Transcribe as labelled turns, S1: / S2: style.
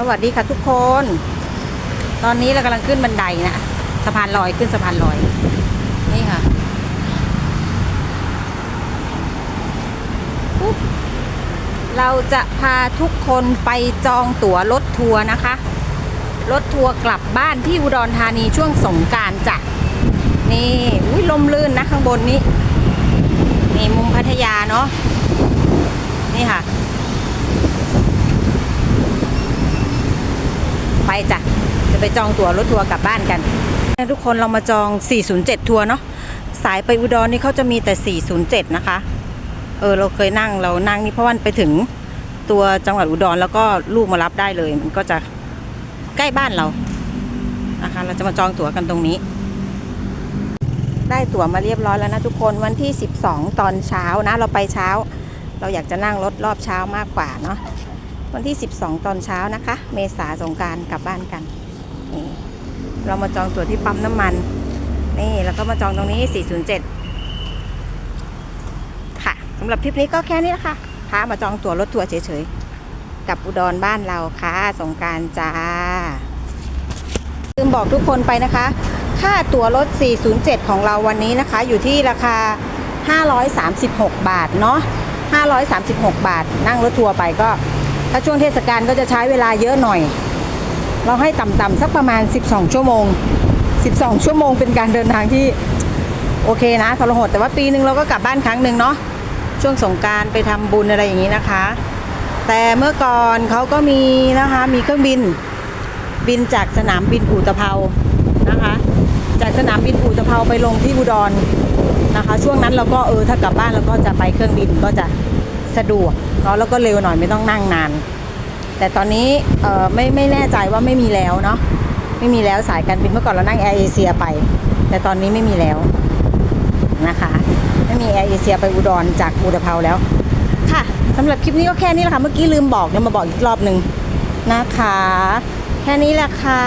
S1: สวัสดีค่ะทุกคน ตอนนี้เรากำลังขึ้นบันไดนะ สะพานลอยขึ้นสะพานลอย นี่ค่ะปุ๊บเราจะพาทุกคนไปจองตั๋วรถทัวร์นะคะ รถทัวร์กลับบ้านที่อุดรธานีช่วงสงการจ้ะ นี่อุ้ยลมลื่นนะข้างบนนี้ นี่มุมพัทยาเนาะ นี่ค่ะ ไป จ้ะจะไปจองตั๋วรถทัวร์กลับบ้านกัน ทุกคนเรามาจอง 407 ทัวร์เนาะสายไปอุดรนี่เขาจะมีแต่ 407 นะคะ เออเราเคยนั่งเรานั่งนี่เพราะวันไปถึงตัวจังหวัดอุดรแล้วก็ลูกมารับได้เลย มันก็จะใกล้บ้านเรานะคะเราจะมาจองตั๋วกันตรงนี้ ได้ตั๋วมาเรียบร้อยแล้วนะทุกคนวันที่ 12 ตอนเช้านะ เราไปเช้า เราอยากจะนั่งรถรอบเช้ามากกว่าเนาะ วันที่ 12 ตอนเช้านะคะ เมษาสงการกลับบ้านกันนี่เรามาจองตั๋วที่ปั๊มน้ำมัน นี่แล้วก็มาจองตรงนี้ 407 ค่ะสำหรับทริปนี้ก็แค่นี้นะคะพามาจองตั๋วรถทัวร์เฉยๆ กับอุดรบ้านเราค่ะสงการจ้าลืมบอกทุกคนไปนะคะ ค่าตั๋วรถ 407 ของเราวันนี้นะคะ อยู่ที่ราคา 536 บาทเนาะ536 บาท นั่งรถทัวร์ไปก็ ถ้าช่วงเทศกาลก็จะใช้เวลาเยอะหน่อย เราให้ต่ำๆสักประมาณ 12 ชั่วโมง 12 ชั่วโมงเป็นการเดินทางที่โอเคนะทรหดแต่ว่าปีหนึ่งเราก็กลับบ้านครั้งหนึ่งเนาะช่วงสงการไปทำบุญอะไรอย่างนี้นะคะ แต่เมื่อก่อนเขาก็มีนะคะมีเครื่องบินบินจากสนามบินอู่ตะเภานะคะ จากสนามบินอู่ตะเภาไปลงที่อุดรนะคะ ช่วงนั้นเราก็เออถ้ากลับบ้านเราก็จะไปเครื่องบินก็จะ สะดวกเนาะแล้วก็เร็วหน่อยไม่ต้องนั่งนาน แต่ตอนนี้ไม่ไม่แน่ใจว่าไม่มีแล้วเนาะไม่มีแล้วสายการบินเมื่อก่อนเรานั่งแอร์เอเชียไป แต่ตอนนี้ไม่มีแล้วนะคะ ไม่มีแอร์เอเชียไปอุดรจากอู่ตะเภาแล้ว ค่ะสำหรับคลิปนี้ก็แค่นี้แหละค่ะ เมื่อกี้ลืมบอกเดี๋ยวมาบอกอีกรอบหนึ่งนะคะ แค่นี้แหละค่ะ